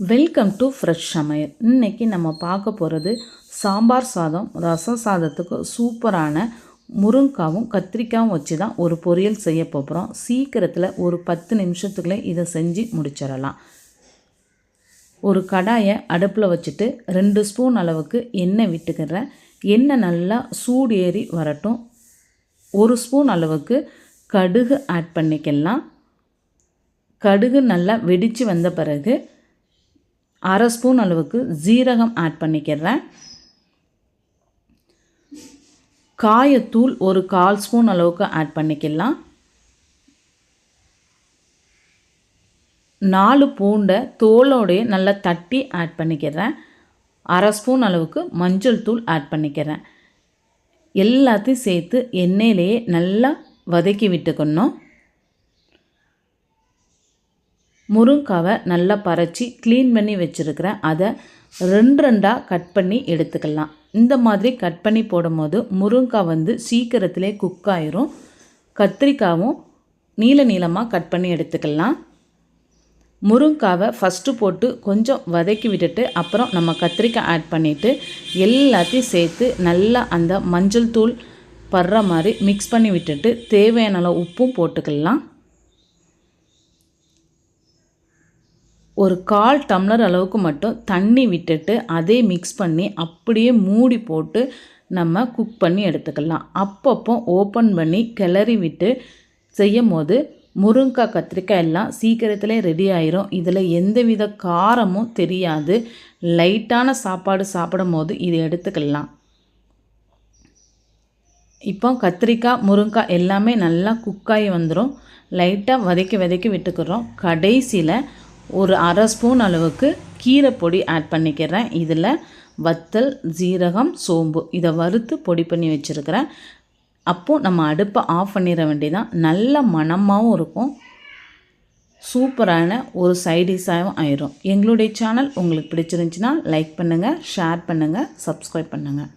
Welcome to fresh சமையல் இன்றைக்கி நம்ம பார்க்க போகிறது சாம்பார் சாதம் ரசம் சாதத்துக்கு சூப்பரான முருங்காவும் கத்திரிக்காயும் வச்சு தான் ஒரு பொரியல் செய்ய போகிறோம் சீக்கிரத்தில் ஒரு பத்து நிமிஷத்துக்குள்ளே இதை செஞ்சு முடிச்சிடலாம். ஒரு கடாயை அடுப்பில் வச்சுட்டு ரெண்டு ஸ்பூன் அளவுக்கு எண்ணெய் விட்டுக்கிறேன். எண்ணெய் நல்லா சூடு ஏறி வரட்டும். ஒரு ஸ்பூன் அளவுக்கு கடுகு ஆட் பண்ணிக்கலாம். கடுகு நல்லா வெடித்து வந்த பிறகு அரை ஸ்பூன் அளவுக்கு ஜீரகம் ஆட் பண்ணிக்கிறேன். காயத்தூள் ஒரு கால் ஸ்பூன் அளவுக்கு ஆட் பண்ணிக்கலாம். நாலு பூண்டை தோலோடைய நல்லா தட்டி ஆட் பண்ணிக்கிறேன். அரை ஸ்பூன் அளவுக்கு மஞ்சள் தூள் ஆட் பண்ணிக்கிறேன். எல்லாத்தையும் சேர்த்து எண்ணெயிலேயே நல்லா வதக்கி விட்டுக்கணும். முருங்காவை நல்லா பறச்சி க்ளீன் பண்ணி வச்சுருக்கிறேன். அதை ரெண்டு ரெண்டாக கட் பண்ணி எடுத்துக்கலாம். இந்த மாதிரி கட் பண்ணி போடும்போது முருங்காய் வந்து சீக்கிரத்திலே குக் ஆயிரும். கத்திரிக்காவும் நீல நீளமாக கட் பண்ணி எடுத்துக்கலாம். முருங்காவை ஃபஸ்ட்டு போட்டு கொஞ்சம் வதக்கி விட்டுட்டு அப்புறம் நம்ம கத்திரிக்காய் ஆட் பண்ணிவிட்டு எல்லாத்தையும் சேர்த்து நல்லா அந்த மஞ்சள் தூள் படுற மாதிரி மிக்ஸ் பண்ணி விட்டுட்டு தேவையான அளவு உப்பும் போட்டுக்கலாம். ஒரு கால் டம்ளர் அளவுக்கு மட்டும் தண்ணி விட்டுட்டு அதே மிக்ஸ் பண்ணி அப்படியே மூடி போட்டு நம்ம குக் பண்ணி எடுத்துக்கலாம். அப்பப்போ ஓப்பன் பண்ணி கிளறி விட்டு செய்யும் போது முருங்கைக்காய் கத்திரிக்காய் எல்லாம் சீக்கிரத்தில் ரெடி ஆயிரும். இதில் எந்தவித காரமும் தெரியாது. லைட்டான சாப்பாடு சாப்பிடும் போது இதை எடுத்துக்கலாம். இப்போ கத்திரிக்காய் முருங்காய் எல்லாமே நல்லா குக்காகி வந்துடும் லைட்டாக வதக்கி வதக்கி விட்டுக்கிறோம். கடைசியில் ஒரு அரை ஸ்பூன் அளவுக்கு கீரை பொடி ஆட் பண்ணிக்கிறேன். இதில் வத்தல் ஜீரகம் சோம்பு இதை வறுத்து பொடி பண்ணி வச்சுருக்கிறேன். அப்போது நம்ம அடுப்பை ஆஃப் பண்ணிட வேண்டியதான் நல்ல மணமாகவும் இருக்கும். சூப்பரான ஒரு சைடிஷாகவும் ஆயிரும். எங்களுடைய சேனல் உங்களுக்கு பிடிச்சிருந்துச்சின்னா லைக் பண்ணுங்கள் ஷேர் பண்ணுங்கள் சப்ஸ்கிரைப் பண்ணுங்கள்